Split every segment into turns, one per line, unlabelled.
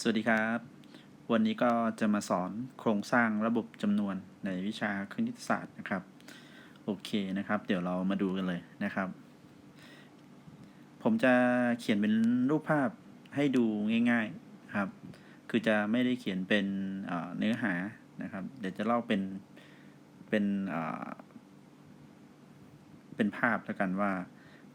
สวัสดีครับ วันนี้ก็จะมาสอนโครงสร้างระบบจำนวนในวิชาคณิตศาสตร์นะครับ โอเคนะครับ เดี๋ยวเรามาดูกันเลยนะครับ ผมจะเขียนเป็นรูปภาพให้ดูง่ายๆครับ คือจะไม่ได้เขียนเป็นเนื้อหานะครับ เดี๋ยวจะเล่าเป็นเป็นเอ่อเป็นภาพแล้วกันว่า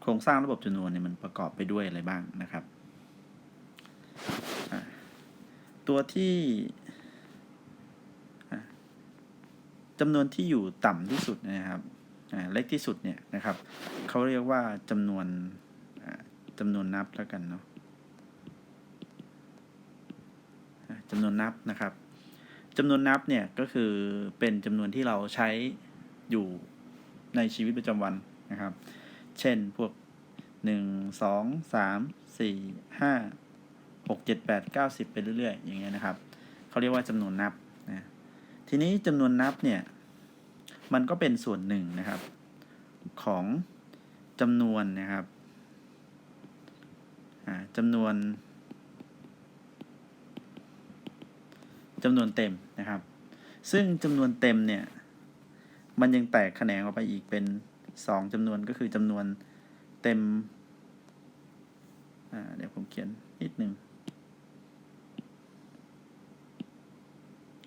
โครงสร้างระบบจำนวนเนี่ยมันประกอบไปด้วยอะไรบ้างนะครับอะ ตัวที่จำนวนที่อยู่ต่ำที่สุดนะครับเล็กที่สุดเนี่ยนะครับเขาเรียกว่าจำนวนจำนวนนับแล้วกันเนาะจำนวนนับนะครับจำนวนนับเนี่ยก็คือเป็นจำนวนที่เราใช้อยู่ในชีวิตประจำวันนะครับ เช่นพวกหนึ่งสอ หกเจ็ดแปดเก้าสิบไปเรื่อยๆ อย่างเงี้ยนะครับเขาเรียกว่าจำนวนนับนะทีนี้จำนวนนับเนี่ย มันก็เป็นส่วนหนึ่งนะครับ ของจำนวนนะครับอ่าจำนวนจำนวนเต็มนะครับ ซึ่งจำนวนเต็มเนี่ย มันยังแตกแขนงออกไปอีกเป็นสองจำนวนก็คือจำนวนเต็ม เดี๋ยวผมเขียนนิดหนึ่ง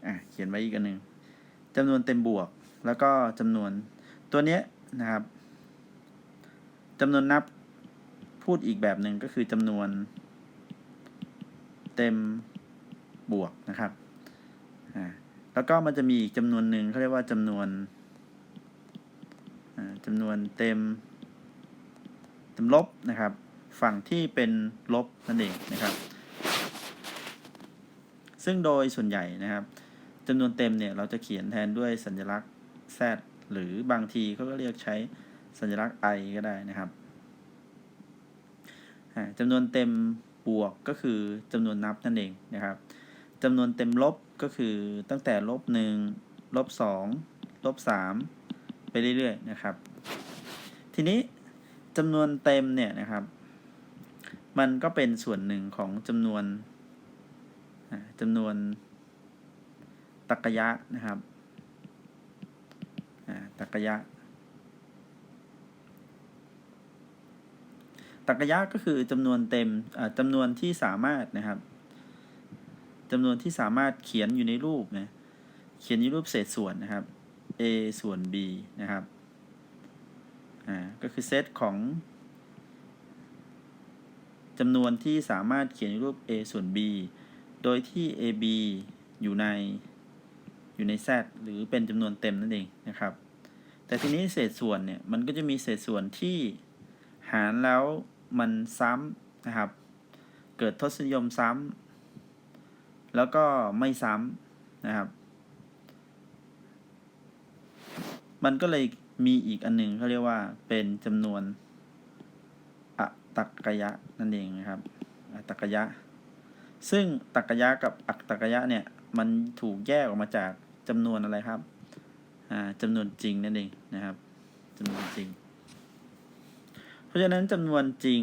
อ่าเขียนไว้อีกอันหนึ่งจำนวนเต็มบวก แล้วก็จำนวนตัวเนี้ยนะครับจำนวนนับพูดอีกแบบหนึ่งก็คือจำนวนเต็มบวกนะครับอ่าแล้วก็มันจะมีอีกจำนวนหนึ่งเขาเรียกว่าจำนวนจำนวนเต็มเต็มลบนะครับ ฝั่งที่เป็นลบนั่นเองนะครับ ซึ่งโดยส่วนใหญ่นะครับ จำนวนเต็มเนี่ยเราจะเขียนแทนด้วยสัญลักษณ์ z หรือบางทีเขาก็เรียกใช้สัญลักษณ์ i ก็ได้นะครับจำนวนเต็มบวกก็คือจำนวนนับนั่นเองนะครับจำนวนเต็มลบก็คือตั้งแต่ลบหนึ่งลบสองลบสามไปเรื่อยๆนะครับ ทีนี้จำนวนเต็มเนี่ยนะครับ มันก็เป็นส่วนหนึ่งของจำนวนจำนวน ตรรกะนะครับตรรกะตรรกะก็คือจำนวนเต็มจำนวนที่สามารถนะครับจำนวนที่สามารถเขียนอยู่ในรูปนะเขียนในรูปเศษส่วนนะครับ a ส่วน b นะครับอ่าก็คือเซตของจำนวนที่สามารถเขียนในรูป a ส่วน b โดยที่ ab อยู่ใน อยู่ใน z หรือเป็นจำนวนเต็มนั่นเองนะครับ แต่ทีนี้เศษส่วนเนี่ยมันก็จะมีเศษส่วนที่หารแล้วมันซ้ำนะครับ เกิดทศนิยมซ้ำแล้วก็ไม่ซ้ำนะครับ มันก็เลยมีอีกอันหนึ่งเขาเรียกว่าเป็นจำนวนอตักกยะนั่นเองนะครับอตักกยะ ซึ่งตักกยะกับอักตักกยะเนี่ยมันถูกแยกออกมาจาก จำนวนอะไรครับอ่าจำนวนจริงนั่นเองนะครับจำนวนจริง เพราะฉะนั้นจำนวนจริง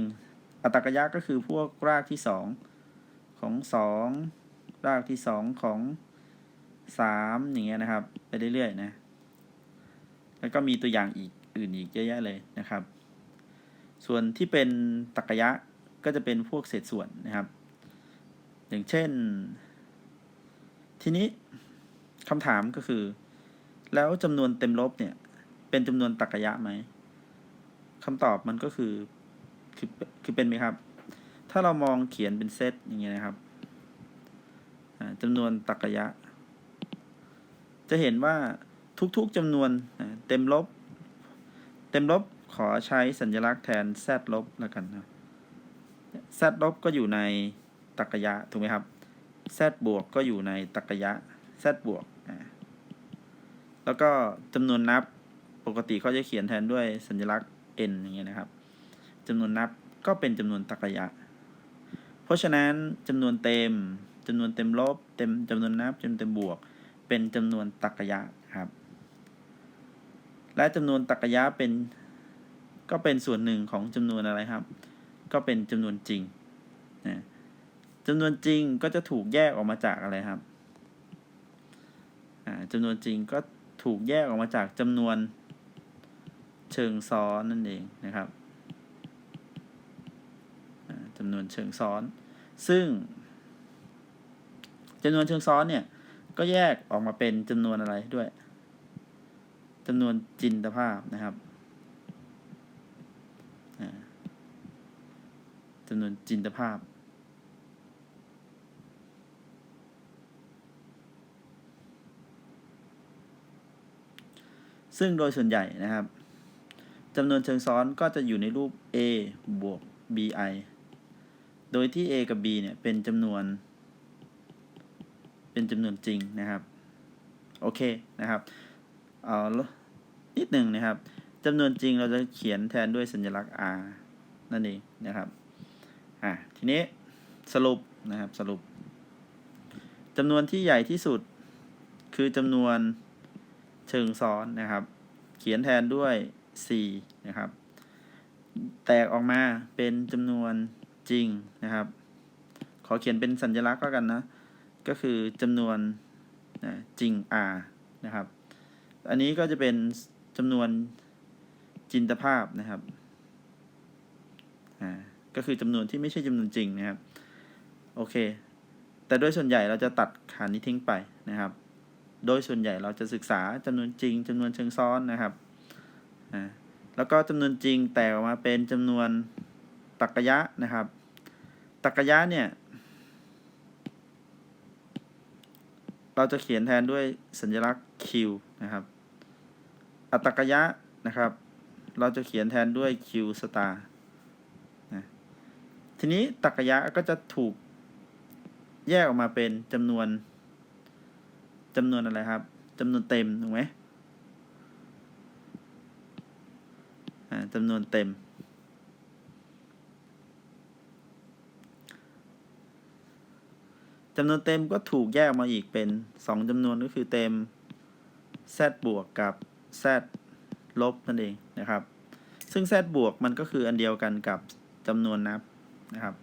อัตตกยะก็คือพวกรากที่สองของสองรากที่สองของสามอย่างเงี้ยนะครับ ไปเรื่อยๆนะ แล้วก็มีตัวอย่างอีกอื่นอีกเยอะแยะเลยนะครับ ส่วนที่เป็นตักกะยะก็จะเป็นพวกเศษส่วนนะครับ อย่างเช่น ทีนี้ คำถามก็คือ แล้วจำนวนเต็มลบเนี่ย เป็นจำนวนตักกะยะไหมคำตอบมันก็คือคือคือเป็นไหมครับ ถ้าเรามองเขียนเป็นเซตอย่างเงี้ยนะครับอ่าจำนวนตักกะยะจะเห็นว่าทุกๆจำนวนเต็มลบ เต็มลบขอใช้สัญลักษณ์แทน z ลบแล้วกันนะ z ลบก็อยู่ในตักกะยะถูกไหมครับ z บวกก็อยู่ในตักกยะ z บวกแล้วก็จำนวนนับปกติเขาจะเขียนแทนด้วยสัญลักษณ์ n อย่างเงี้ยนะครับจำนวนนับก็เป็นจำนวนตรรกะยะ เพราะฉะนั้นจำนวนเต็มจำนวนเต็มลบ เต็มจำนวนนับจำนวนเต็มบวก เป็นจำนวนตรรกะยะครับ และจำนวนตรรกะยะเป็นก็เป็นส่วนหนึ่งของจำนวนอะไรครับ ก็เป็นจำนวนจริงนะจำนวนจริงก็จะถูกแยกออกมาจากอะไรครับ จำนวนจริงก็ถูกแยกออกมาจากจำนวนเชิงซ้อนนั่นเองนะครับจำนวนเชิงซ้อน ซึ่งจำนวนเชิงซ้อนเนี่ย ก็แยกออกมาเป็นจำนวนอะไรด้วยจำนวนจินตภาพนะครับจำนวนจินตภาพ ซึ่งโดยส่วนใหญ่นะครับจำนวนเชิงซ้อนก็จะอยู่ในรูป a บวก bi โดยที่ a กับ b เนี่ยเป็นจำนวน เป็นจำนวนจริงนะครับ โอเคนะครับ เอานิดหนึ่งนะครับจำนวนจริงเราจะเขียนแทนด้วยสัญลักษณ์ r นั่นเองนะครับ อะ ทีนี้สรุปนะครับสรุปจำนวนที่ใหญ่ที่สุดคือจำนวน เชิงซ้อนนะครับ เขียนแทนด้วย4นะครับ แตกออกมาเป็นจำนวนจริงนะครับ ขอเขียนเป็นสัญลักษณ์ก็กันนะ ก็คือจำนวนนะจริง r นะครับ อันนี้ก็จะเป็นจำนวนจินตภาพนะครับ อ่า ก็คือจำนวนที่ไม่ใช่จำนวนจริงนะครับ โอเค แต่โดยส่วนใหญ่เราจะตัดขานี้ทิ้งไปนะครับ โดยส่วนใหญ่เราจะศึกษาจำนวนจริงจำนวนเชิงซ้อนนะครับอ่าแล้วก็จำนวนจริงแตกออกมาเป็นจำนวนตรรกยะนะครับตรรกยะเนี่ย เราจะเขียนแทนด้วยสัญลักษณ์ q นะครับอัตรกะยะนะครับ เราจะเขียนแทนด้วย q star นะทีนี้ตรรกยะก็จะถูกแยกออกมาเป็นจำนวน จำนวนอะไรครับจำนวนเต็มถูกไหมอ่าจำนวนเต็ม จำนวนเต็มก็ถูกแยกมาอีกเป็น2จำนวนก็คือเต็ม z บวกกับ z ลบนั่นเองนะครับ ซึ่ง z บวกมันก็คืออันเดียวกันกับจำนวนนับนะครับ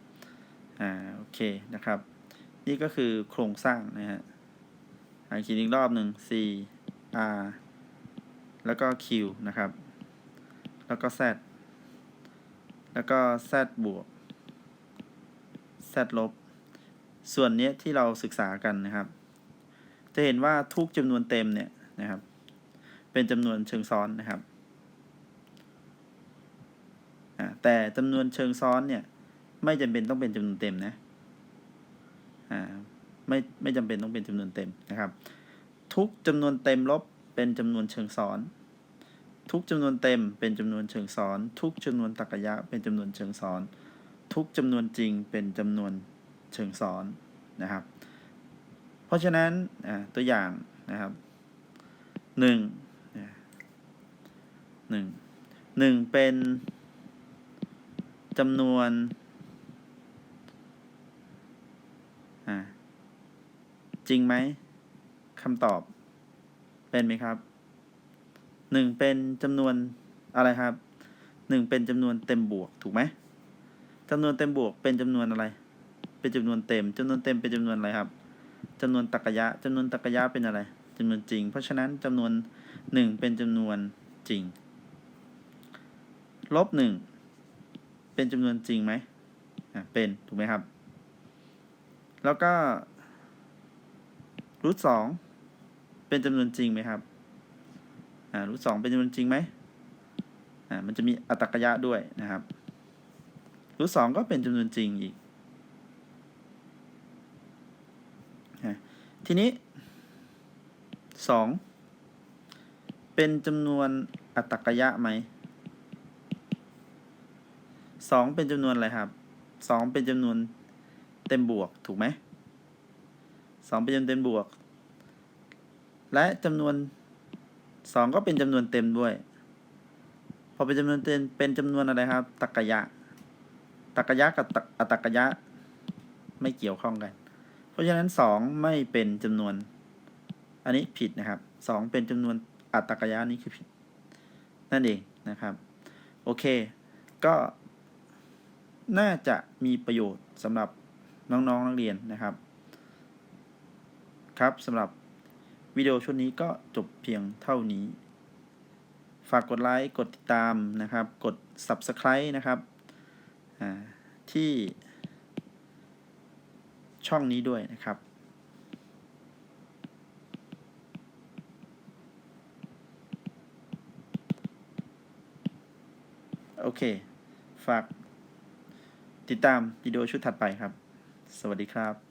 อ่า โอเคนะครับ นี่ก็คือโครงสร้างนะฮะ อ่านเขียนอีกรอบหนึ่ง c r แล้วก็ q นะครับ แล้วก็ z แล้วก็ z บวก z ลบ ส่วนเนี้ยที่เราศึกษากันนะครับ จะเห็นว่าทุกจำนวนเต็มเนี่ยนะครับ เป็นจำนวนเชิงซ้อนนะครับอ่าแต่จำนวนเชิงซ้อนเนี่ย ไม่จำเป็นต้องเป็นจำนวนเต็มนะอ่า ไม่ไม่จำเป็นต้องเป็นจำนวนเต็มนะครับ ทุกจำนวนเต็มลบเป็นจำนวนเชิงซ้อน ทุกจำนวนเต็มเป็นจำนวนเชิงซ้อน ทุกจำนวนตรรกะยะเป็นจำนวนเชิงซ้อน ทุกจำนวนจริงเป็นจำนวนเชิงซ้อนนะครับ เพราะฉะนั้นตัวอย่างนะครับหนึ่งหนึ่งหนึ่งเป็นจำนวนอ่า จริงไหมคำตอบ เป็นไหมครับหนึ่งเป็นจำนวนอะไรครับหนึ่งเป็นจำนวนเต็มบวกถูกไหมจำนวนเต็มบวกเป็นจำนวนอะไร เป็นจำนวนเต็มจำนวนเต็มเป็นจำนวนอะไรครับจำนวนตรรกะยะจำนวนตรรกยะเป็นอะไรจำนวนจริง เพราะฉะนั้นจำนวนหนึ่งเป็นจำนวนจริงลบหนึ่งเป็นจำนวนจริงไหมอะเป็นถูกไหมครับ แล้วก็ รูทสองเป็นจำนวนจริงไหมครับ อ่ารูทสองเป็นจำนวนจริงไหมอ่า มันจะมีอัตรกะยะด้วยนะครับ รูทสองก็เป็นจำนวนจริงอีก ทีนี้สองเป็นจำนวนอัตตกยะไหมสองเป็นจำนวนอะไรครับสองเป็นจำนวนเต็มบวกถูกไหม สองเป็นจำนวนเต็มบวก และจำนวนสองก็เป็นจำนวนเต็มด้วย พอเป็นจำนวนเต็มเป็นจำนวนอะไรครับ ตรรกะยะตรรกะยะกับอัตตกยะ ไม่เกี่ยวข้องกัน เพราะฉะนั้นสองไม่เป็นจำนวน อันนี้ผิดนะครับสองเป็นจำนวนอัตตกยะนี้คือผิด นั่นเองนะครับ โอเค ก็น่าจะมีประโยชน์สำหรับน้องๆนนักเรียนนะครับ ครับสำหรับวิดีโอชุดนี้ก็จบเพียงเท่านี้ ฝากกดไลค์ กดติดตามนะครับ กด Subscribe นะครับที่ช่องนี้ด้วยนะครับโอเค ฝากติดตามวิดีโอชุดถัดไปครับ สวัสดีครับ